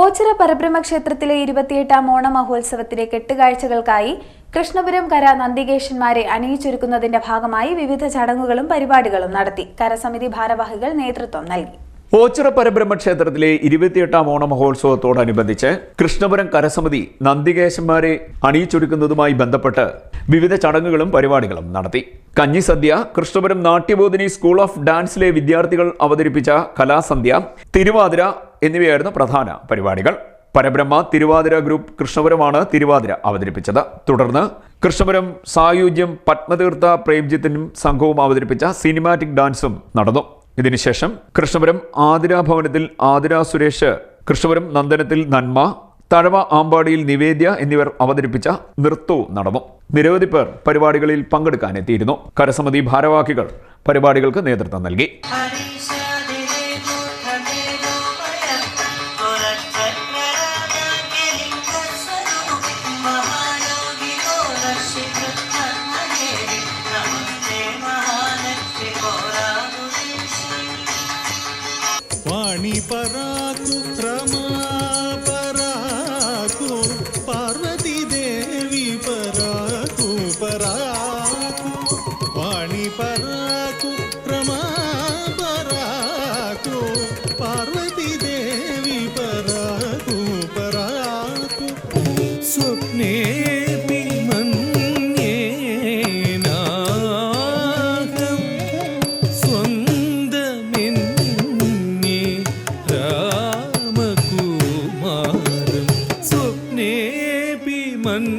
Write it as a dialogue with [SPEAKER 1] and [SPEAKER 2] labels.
[SPEAKER 1] ഓച്ചിറ പരബ്രഹ്മ ക്ഷേത്രത്തിലെ ഇരുപത്തിയെട്ടാം ഓണ മഹോത്സവത്തിലെ കെട്ടുകാഴ്ചകൾക്കായി കൃഷ്ണപുരം കര നന്ദികേശന്മാരെ അണിയിച്ചൊരുക്കുന്നതിന്റെ ഭാഗമായി വിവിധ ചടങ്ങുകളും പരിപാടികളും നടത്തി. കരസമിതി ഭാരവാഹികൾ നേതൃത്വം നൽകി.
[SPEAKER 2] ഓച്ചിറ പരബ്രഹ്മ ക്ഷേത്രത്തിലെ ഇരുപത്തിയെട്ടാം ഓണ മഹോത്സവത്തോടനുബന്ധിച്ച് കൃഷ്ണപുരം കരസമിതി നന്ദികേശന്മാരെ അണിയിച്ചൊരുക്കുന്നതുമായി ബന്ധപ്പെട്ട് വിവിധ ചടങ്ങുകളും പരിപാടികളും നടത്തി. കഞ്ഞി സദ്യ കൃഷ്ണപുരം നാട്യബോധിനി സ്കൂൾ ഓഫ് ഡാൻസിലെ വിദ്യാർത്ഥികൾ അവതരിപ്പിച്ച കലാസന്ധ്യ തിരുവാതിര എന്നിവയായിരുന്നു പ്രധാന പരിപാടികൾ. പരബ്രഹ്മ തിരുവാതിര ഗ്രൂപ്പ് കൃഷ്ണപുരമാണ് തിരുവാതിര അവതരിപ്പിച്ചത്. തുടർന്ന് കൃഷ്ണപുരം സായുജ്യം പത്മതീർത്ഥ പ്രേംജിത്തിനും സംഘവും അവതരിപ്പിച്ച സിനിമാറ്റിക് ഡാൻസും നടന്നു. ഇതിനുശേഷം കൃഷ്ണപുരം ആതിര ഭവനത്തിൽ ആതിര സുരേഷ് കൃഷ്ണപുരം നന്ദനത്തിൽ നന്മ തഴവ ആമ്പാടിയിൽ നിവേദ്യ എന്നിവർ അവതരിപ്പിച്ച നൃത്തവും നടന്നു നിരവധി പേർ പരിപാടികളിൽ പങ്കെടുക്കാനെത്തിയിരുന്നു. കരസമിതി ഭാരവാഹികൾ പരിപാടികൾക്ക് നേതൃത്വം നൽകി.
[SPEAKER 3] ഹരിശാദിരേ